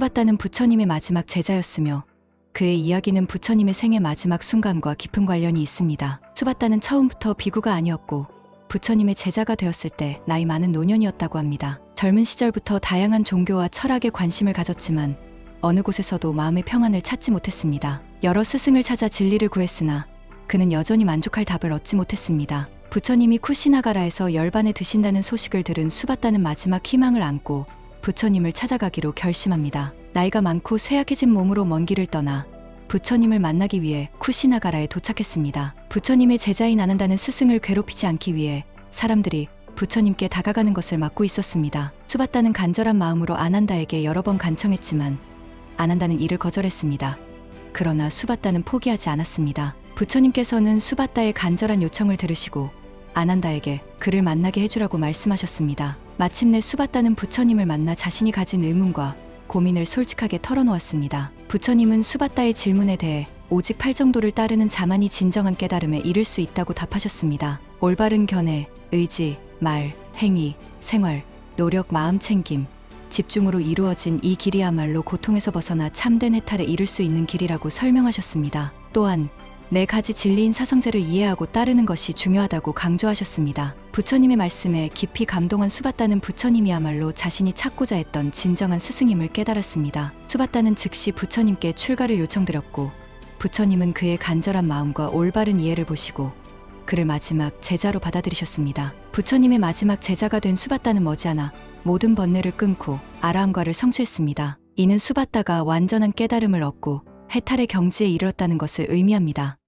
수바따는 부처님의 마지막 제자였으며 그의 이야기는 부처님의 생의 마지막 순간과 깊은 관련이 있습니다. 수바따는 처음부터 비구가 아니었고 부처님의 제자가 되었을 때 나이 많은 노년이었다고 합니다. 젊은 시절부터 다양한 종교와 철학에 관심을 가졌지만 어느 곳에서도 마음의 평안을 찾지 못했습니다. 여러 스승을 찾아 진리를 구했으나 그는 여전히 만족할 답을 얻지 못했습니다. 부처님이 쿠시나가라에서 열반에 드신다는 소식을 들은 수바따는 마지막 희망을 안고 부처님을 찾아가기로 결심합니다. 나이가 많고 쇠약해진 몸으로 먼 길을 떠나 부처님을 만나기 위해 쿠시나가라에 도착했습니다. 부처님의 제자인 아난다는 스승을 괴롭히지 않기 위해 사람들이 부처님께 다가가는 것을 막고 있었습니다. 수바따는 간절한 마음으로 아난다에게 여러 번 간청했지만 아난다는 이를 거절했습니다. 그러나 수바따는 포기하지 않았습니다. 부처님께서는 수바따의 간절한 요청을 들으시고 아난다에게 그를 만나게 해주라고 말씀하셨습니다. 마침내 수바따는 부처님을 만나 자신이 가진 의문과 고민을 솔직하게 털어놓았습니다. 부처님은 수바따의 질문에 대해 오직 팔 정도를 따르는 자만이 진정한 깨달음에 이를 수 있다고 답하셨습니다. 올바른 견해, 의지, 말, 행위, 생활, 노력, 마음 챙김, 집중으로 이루어진 이 길이야말로 고통에서 벗어나 참된 해탈에 이를 수 있는 길이라고 설명하셨습니다. 또한 네 가지 진리인 사성제를 이해하고 따르는 것이 중요하다고 강조하셨습니다. 부처님의 말씀에 깊이 감동한 수바따는 부처님이야말로 자신이 찾고자 했던 진정한 스승임을 깨달았습니다. 수바따는 즉시 부처님께 출가를 요청드렸고 부처님은 그의 간절한 마음과 올바른 이해를 보시고 그를 마지막 제자로 받아들이셨습니다. 부처님의 마지막 제자가 된 수바따는 머지않아 모든 번뇌를 끊고 아라함과를 성취했습니다. 이는 수바따가 완전한 깨달음을 얻고 해탈의 경지에 이르렀다는 것을 의미합니다.